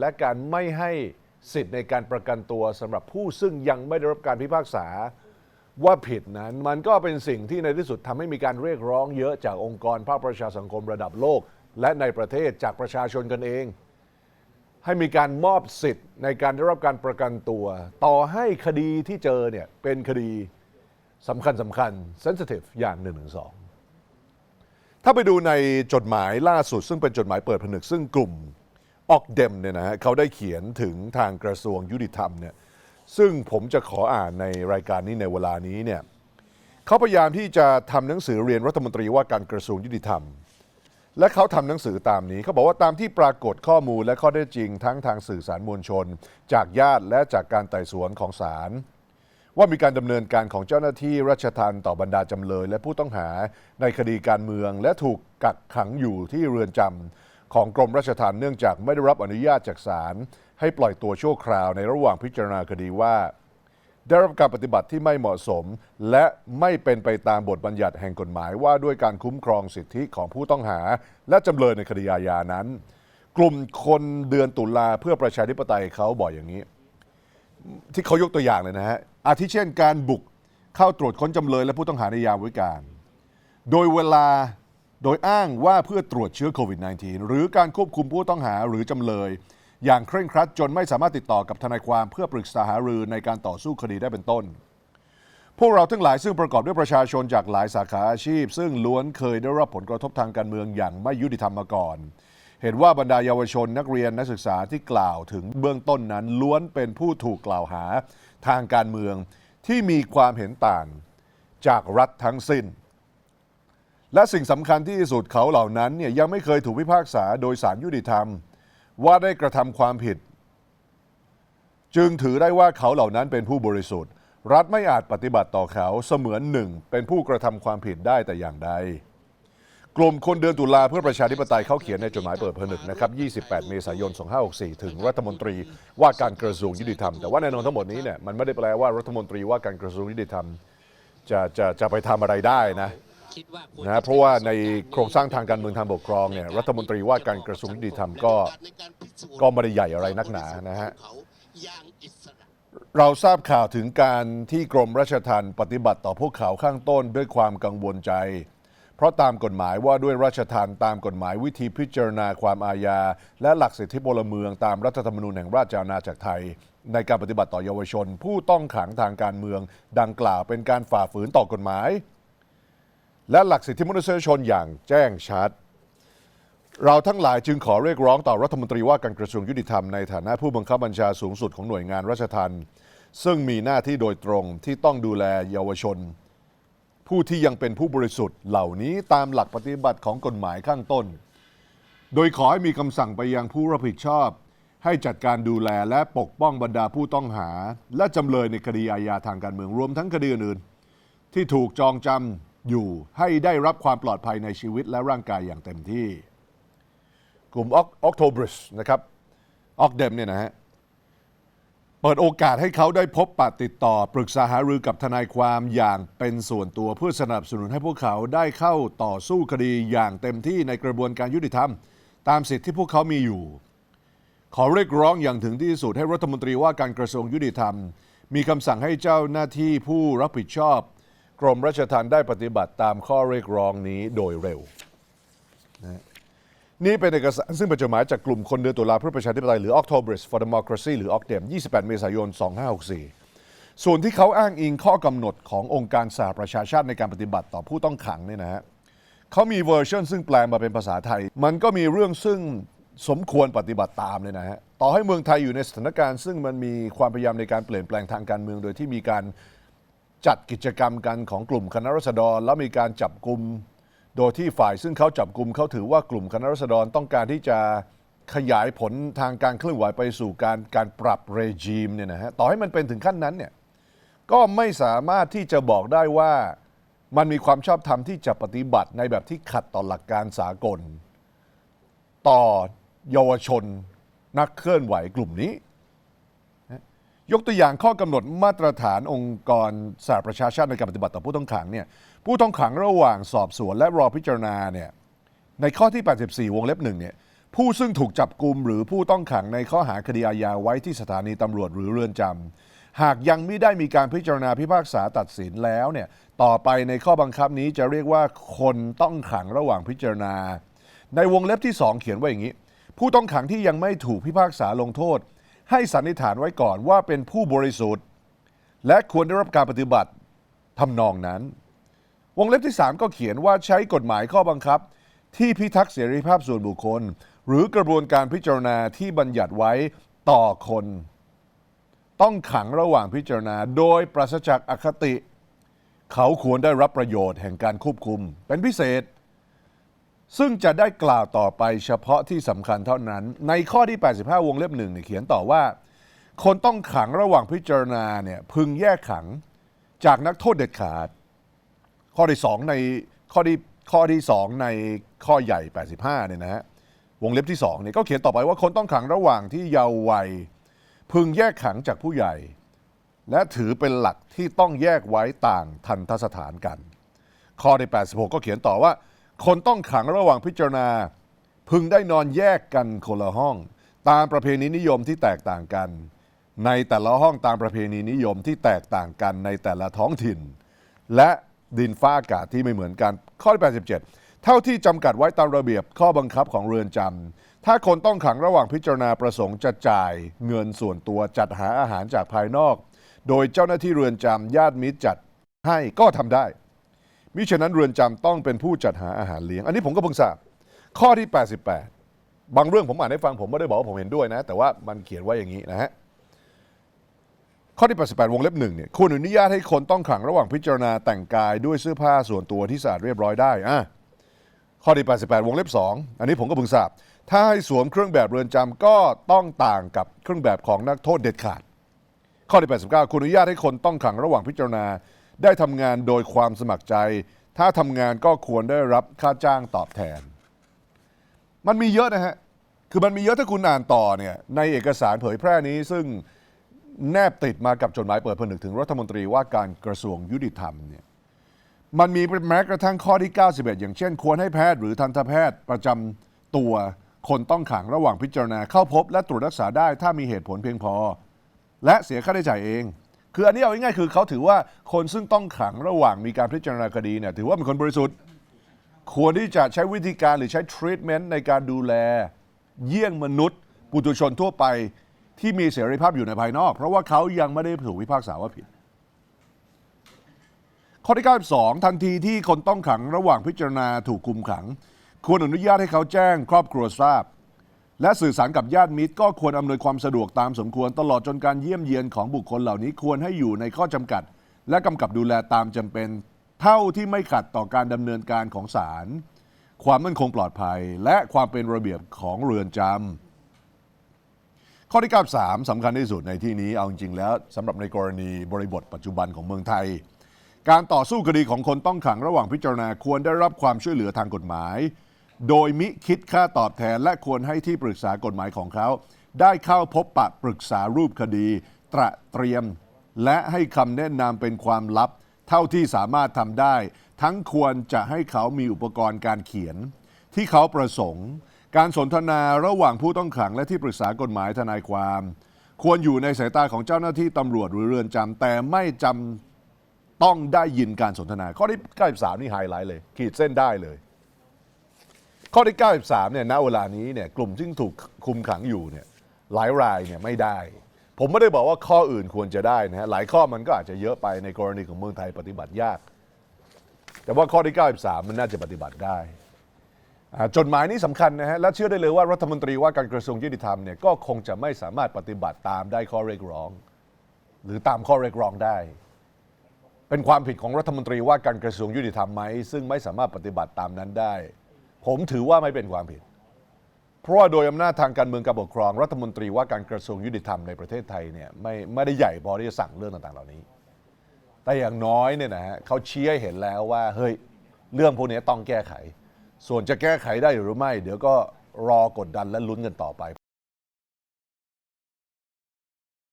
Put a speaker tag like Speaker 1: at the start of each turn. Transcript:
Speaker 1: และการไม่ให้สิทธิ์ในการประกันตัวสำหรับผู้ซึ่งยังไม่ได้รับการพิพากษาว่าผิดนั้น มันก็เป็นสิ่งที่ในที่สุดทำให้มีการเรียกร้องเยอะจากองค์กรภาคประชาสังคมระดับโลก และในประเทศจากประชาชนกันเอง ให้มีการมอบสิทธิ์ในการได้รับการประกันตัว ต่อให้คดีที่เจอเนี่ยเป็นคดีสำคัญสำคัญ sensitive อย่าง1นึถ้าไปดูในจดหมายล่าสุด ซึ่งเป็นจดหมายเปิดผนึกซึ่งกลุ่ม ออกเดมเนี่ยนะฮะเขาได้เขียนถึงทางกระทรวงยุติธรรมเนี่ยซึ่งผมจะขออ่านในรายการนี้ในเวลานี้เนี่ยเขาพยายามที่จะทำหนังสือเรียนรัฐมนตรีว่าการกระทรวงยุติธรรม และเขาทำหนังสือตามนี้เขาบอกว่าตามที่ปรากฏข้อมูลและข้อเท็จจริงทั้งทางสื่อสารมวลชน จากญาติและจากการไต่สวนของศาลว่ามีการดำเนินการของเจ้าหน้าที่ราชทัณฑ์ต่อบรรดาจำเลย และผู้ต้องหาในคดีการเมือง และถูกกักขังอยู่ที่เรือนจำ ของกรมราชทัณฑ์เนื่องจากไม่ได้รับอนุญาตจากศาลให้ปล่อยตัวชั่วคราวในระหว่างพิจารณาคดีว่า ได้รับการปฏิบัติที่ไม่เหมาะสม และไม่เป็นไปตามบทบัญญัติแห่งกฎหมายว่าด้วยการคุ้มครองสิทธิของผู้ต้องหา และจำเลยในคดีอาญานั้น กลุ่มคนเดือนตุลาเพื่อประชาธิปไตยเขาบอกอย่างนี้ ที่เขายกตัวอย่างเลยนะฮะอาทิเช่นการบุกเข้าตรวจค้นจำเลยและผู้ต้องหาในยามวิการ โดยเวลา โดยอ้างว่าเพื่อตรวจเชื้อโควิด -19 หรือการควบคุมผู้ต้องหาหรือจำเลย อย่างเคร่งครัดจนไม่สามารถติดต่อกับทนายความเพื่อปรึกษาหารือในการต่อสู้คดีได้เป็นต้น พวกเราทั้งหลายซึ่งประกอบด้วยประชาชนจากหลายสาขาอาชีพ ซึ่งล้วนเคยได้รับผลกระทบทางการเมืองอย่างไม่ยุติธรรมมาก่อน เห็นว่าบรรดาเยาวชนนักเรียนนักศึกษาที่กล่าวถึงเบื้องต้นนั้น ล้วนเป็นผู้ถูกกล่าวหาทางการเมืองที่มีความเห็นต่างจากรัฐทั้งสิ้น และสิ่งสำคัญที่สุดเขาเหล่านั้นเนี่ยยังไม่เคยถูกพิพากษาโดยสารยุติธรรม ว่าได้กระทำความผิด จึงถือได้ว่าเขาเหล่านั้นเป็นผู้บริสุทธิ์ รัฐไม่อาจปฏิบัติต่อเขาเสมือนหนึ่ง เป็นผู้กระทำความผิดได้แต่อย่างใดกลุ่มคนเดือนตุลาเพื่อประชาธิปไตยเขาเขียนในจดหมายเปิดผนึกนะครับ 28 เมษายน 2564 ถึงรัฐมนตรีว่าการกระทรวงยุติธรรม แต่ว่าแน่นอนทั้งหมดนี้เนี่ยมันไม่ได้แปลว่ารัฐมนตรีว่าการกระทรวงยุติธรรม จะจะจะไปทำอะไรได้นะ นะเพราะว่าในโครงสร้างทางการเมืองทางปกครองเนี่ยรัฐมนตรีว่าการกระทรวงยุติธรรมก็ก็ไม่ได้ใหญ่อะไรนักหนานะฮะเราทราบข่าวถึงการที่กรมราชทัณฑ์ปฏิบัติต่อพวกเขาข้างต้นด้วยความกังวลใจ เพราะตามกฎหมายว่าด้วยราชทัณฑ์ตามกฎหมายวิธีพิจารณาความอาญา และหลักสิทธิพลเมืองตามรัฐธรรมนูญแห่งราชอาณาจักรไทย ในการปฏิบัติต่อเยาวชน ผู้ต้องขังทางการเมือง ดังกล่าวเป็นการฝ่าฝืนต่อกฎหมาย และหลักสิทธิมนุษยชนอย่างแจ้งชัด เราทั้งหลายจึงขอเรียกร้องต่อรัฐมนตรีว่าการกระทรวงยุติธรรมในฐานะผู้บังคับบัญชาสูงสุดของหน่วยงานราชทัณฑ์ซึ่งมีหน้าที่โดยตรงที่ต้องดูแลเยาวชน ผู้ที่ยังเป็นผู้บริสุทธิ์เหล่านี้ตามหลักปฏิบัติของกฎหมายข้างต้น โดยขอให้มีคำสั่งไปยังผู้รับผิดชอบ ให้จัดการดูแลและปกป้องบรรดาผู้ต้องหา และจำเลยในคดีอาญาทางการเมืองรวมทั้งคดีอื่นๆที่ถูกจองจำ อยู่ให้ได้รับความปลอดภัยในชีวิตและร่างกายอย่างเต็มที่ กลุ่มออกโทบริสนะครับออกเดมเนี่ยนะฮะเปิดโอกาสให้เขาได้พบปะติดต่อ ปรึกษาหารือกับทนายความอย่างเป็นส่วนตัวเพื่อสนับสนุนให้พวกเขาได้เข้าต่อสู้คดีอย่างเต็มที่ในกระบวนการยุติธรรม ตามสิทธิที่พวกเขามีอยู่ ขอเรียกร้องอย่างถึงที่สุดให้รัฐมนตรีว่าการกระทรวงยุติธรรม มีคำสั่งให้เจ้าหน้าที่ผู้รับผิดชอบ กรมราชทัณฑ์ได้ปฏิบัติตามข้อเรียกร้องนี้โดยเร็วนี่เป็นเอกสารซึ่งเป็นจดหมายจากกลุ่มคนเดือนตุลาเพื่อประชาธิปไตยหรือ October for Democracy หรือ OCDEM 28 เมษายน 2564 ส่วนที่เขาอ้างอิงข้อกำหนดขององค์การสหประชาชาติในการปฏิบัติต่อผู้ต้องขังเนี่ยนะฮะเขามีเวอร์ชันซึ่งแปลมาเป็นภาษาไทย มันก็มีเรื่องซึ่งสมควรปฏิบัติตามเลยนะฮะ ต่อให้เมืองไทยอยู่ในสถานการณ์ซึ่งมันมีความพยายามในการเปลี่ยนแปลงทางการเมืองโดยที่มีการ จัดกิจกรรมกันของกลุ่มคณะรัษฎร แล้วมีการจับกลุ่มโดยที่ฝ่ายซึ่งเขาจับกลุ่มเขาถือว่ากลุ่มคณะรัษฎรต้องการที่จะขยายผลทางการเคลื่อนไหวไปสู่การการปรับเรจิมเนี่ยนะฮะต่อให้มันเป็นถึงขั้นนั้นเนี่ยก็ไม่สามารถที่จะบอกได้ว่ามันมีความชอบธรรมที่จะปฏิบัติในแบบที่ขัดต่อหลักการสากล ต่อเยาวชนนักเคลื่อนไหวกลุ่มนี้ ยกตัวอย่างข้อกำหนดมาตรฐานองค์กรสหประชาชาติในการปฏิบัติต่อผู้ต้องขังเนี่ยผู้ต้องขังระหว่างสอบสวนและรอพิจารณาเนี่ยในข้อที่ 84 วงเล็บหนึ่งเนี่ยผู้ซึ่งถูกจับกลุ่มหรือผู้ต้องขังในข้อหาคดีอาญาไว้ที่สถานีตำรวจหรือเรือนจำหากยังไม่ได้มีการพิจารณาพิพากษาตัดสินแล้วเนี่ยต่อไปในข้อบังคับนี้จะเรียกว่าคนต้องขังระหว่างพิจารณา ในวงเล็บที่ 2 เขียนไว้อย่างนี้ ผู้ต้องขังที่ยังไม่ถูกพิพากษาลงโทษ ให้สันนิษฐานไว้ก่อนว่าเป็นผู้บริสุทธิ์ และควรได้รับการปฏิบัติทำนองนั้น วงเล็บที่ 3 ก็เขียนว่าใช้กฎหมายข้อบังคับ ที่พิทักษ์เสรีภาพส่วนบุคคล หรือกระบวนการพิจารณาที่บัญญัติไว้ต่อคน ต้องขังระหว่างพิจารณา โดยปราศจากอคติ เขาควรได้รับประโยชน์แห่งการควบคุม เป็นพิเศษ ซึ่งจะได้กล่าวต่อไปเฉพาะที่สำคัญเท่านั้น ในข้อที่ 85 วงเล็บหนึ่งเนี่ยเขียนต่อว่า คนต้องขังระหว่างพิจารณาเนี่ยพึงแยกขังจากนักโทษเด็ดขาด ข้อที่2ในข้อที่ข้อที่2ในข้อใหญ่ 85เนี่ยนะฮะวงเล็บที่2เนี่ยก็เขียนต่อไปว่าคนต้องขังระหว่างที่เยาว์วัย พึงแยกขังจากผู้ใหญ่ และถือเป็นหลักที่ต้องแยกไว้ต่างทันทสถานกัน ข้อที่86 ก็เขียนต่อว่า คนต้องขังระหว่างพิจารณา พึงได้นอนแยกกันคนละห้อง ตามประเพณีนิยมที่แตกต่างกัน ในแต่ละห้องตามประเพณีนิยมที่แตกต่างกันในแต่ละท้องถิ่น และดินฟ้าอากาศที่ไม่เหมือนกัน ข้อที่87 เท่าที่จำกัดไว้ตามระเบียบข้อบังคับของเรือนจำถ้าคนต้องขังระหว่างพิจารณาประสงค์จะจ่ายเงินส่วนตัวจัดหาอาหารจากภายนอก โดยเจ้าหน้าที่เรือนจำญาติมิตรจัดให้ก็ทำได้ มิฉะนั้นเรือนจำต้องเป็นผู้จัดหาอาหารเลี้ยง อันนี้ผมก็เพิ่งทราบข้อที่ 88 บางเรื่องผมอ่านให้ฟังผมไม่ได้บอกว่าผมเห็นด้วยนะ แต่ว่ามันเขียนไว้อย่างนี้นะฮะข้อที่ 88 วงเล็บหนึ่งเนี่ยควรอนุญาตให้คนต้องขังระหว่างพิจารณาแต่งกายด้วยเสื้อผ้าส่วนตัวที่สะอาดเรียบร้อยได้อะข้อที่ 88 วงเล็บ 2 อันนี้ผมก็เพิ่งทราบ ถ้าให้สวมเครื่องแบบเรือนจำก็ต้องต่างกับเครื่องแบบของนักโทษเด็ดขาด ข้อที่ 89 คุณอนุญาตให้คนต้องขังระหว่างพิจารณา ได้ทำงานโดยความสมัครใจ ถ้าทำงานก็ควรได้รับค่าจ้างตอบแทน มันมีเยอะนะฮะ คือมันมีเยอะถ้าคุณอ่านต่อเนี่ยในเอกสารเผยแพร่นี้ซึ่งแนบติดมากับจดหมายเปิดผนึกถึงรัฐมนตรีว่าการกระทรวงยุติธรรมเนี่ยมันมีแม้กระทั่งข้อที่ 91 อย่างเช่น ควรให้แพทย์หรือทันตแพทย์ประจำตัวคนต้องขังระหว่างพิจารณาเข้าพบและตรวจรักษาได้ถ้ามีเหตุผลเพียงพอ และเสียค่าใช้จ่ายเอง คืออันนี้เอาง่ายๆคือเขาถือว่าคนซึ่งต้องขังระหว่างมีการพิจารณาคดีเนี่ยถือว่าเป็นคนบริสุทธิ์ ควรที่จะใช้วิธีการหรือใช้ทรีทเมนต์ในการดูแล เยี่ยงมนุษย์ปุถุชนทั่วไปที่มีเสรีภาพอยู่ในภายนอก เพราะว่าเขายังไม่ได้ถูกพิพากษาว่าผิด ข้อที่ 92 ทันทีที่คนต้องขังระหว่างพิจารณาถูกคุมขัง ควรอนุญาตให้เขาแจ้งครอบครัวทราบ และสื่อสารกับญาติมิตรก็ควรอำนวยความสะดวกตามสมควรตลอดจนการเยี่ยมเยียนของบุคคลเหล่านี้ควรให้อยู่ในข้อจำกัด และกำกับดูแลตามจำเป็น เท่าที่ไม่ขัดต่อการดำเนินการของศาลความมั่นคงปลอดภัย และความเป็นระเบียบของเรือนจำข้อที่93สำคัญที่สุดในที่นี้เอาจริงๆแล้วสำหรับในกรณีบริบทปัจจุบันของเมืองไทย การต่อสู้คดีของคนต้องขังระหว่างพิจารณาควรได้รับความช่วยเหลือทางกฎหมาย โดยมิคิดค่าตอบแทนและควรให้ที่ปรึกษากฎหมายของเขา ได้เข้าพบปะปรึกษารูปคดี ตระเตรียม และให้คำแนะนำเป็นความลับ เท่าที่สามารถทำได้ ทั้งควรจะให้เขามีอุปกรณ์การเขียน ที่เขาประสงค์ การสนทนาระหว่างผู้ต้องขังและที่ปรึกษากฎหมายทนายความ ควรอยู่ในสายตาของเจ้าหน้าที่ตำรวจหรือเรือนจำแต่ไม่จำต้องได้ยินการสนทนาข้อที่93นี่ไฮไลท์เลย ขีดเส้นได้เลย ข้อที่ 93เนี่ยณเวลานี้เนี่ยกลุ่มที่ถูกคุมขังอยู่เนี่ยหลายรายเนี่ยไม่ได้ ผมไม่ได้บอกว่าข้ออื่นควรจะได้นะฮะหลายข้อมันก็อาจจะเยอะไปในกรณีของเมืองไทยปฏิบัติยาก แต่ว่าข้อที่ 93 มันน่าจะปฏิบัติได้จดหมายนี้สำคัญนะฮะและเชื่อได้เลยว่ารัฐมนตรีว่าการกระทรวงยุติธรรมเนี่ยก็คงจะไม่สามารถปฏิบัติตามได้ข้อเรียกร้อง หรือตามข้อเรียกร้องได้ เป็นความผิดของรัฐมนตรีว่าการกระทรวงยุติธรรมไหมซึ่งไม่สามารถปฏิบัติตามนั้นได้ ผมถือว่าไม่เป็นความผิด เพราะว่าโดยอำนาจทางการเมืองการปกครอง รัฐมนตรีว่าการกระทรวงยุติธรรมในประเทศไทยเนี่ยไม่ไม่ได้ใหญ่พอที่จะสั่งเรื่องต่างๆ เหล่านี้ แต่อย่างน้อยเนี่ยนะฮะเขาชี้ให้เห็นแล้วว่าเฮ้ยเรื่องพวกนี้ต้องแก้ไข ส่วนจะแก้ไขได้หรือไม่ เดี๋ยวก็รอกดดันและลุ้นกันต่อไป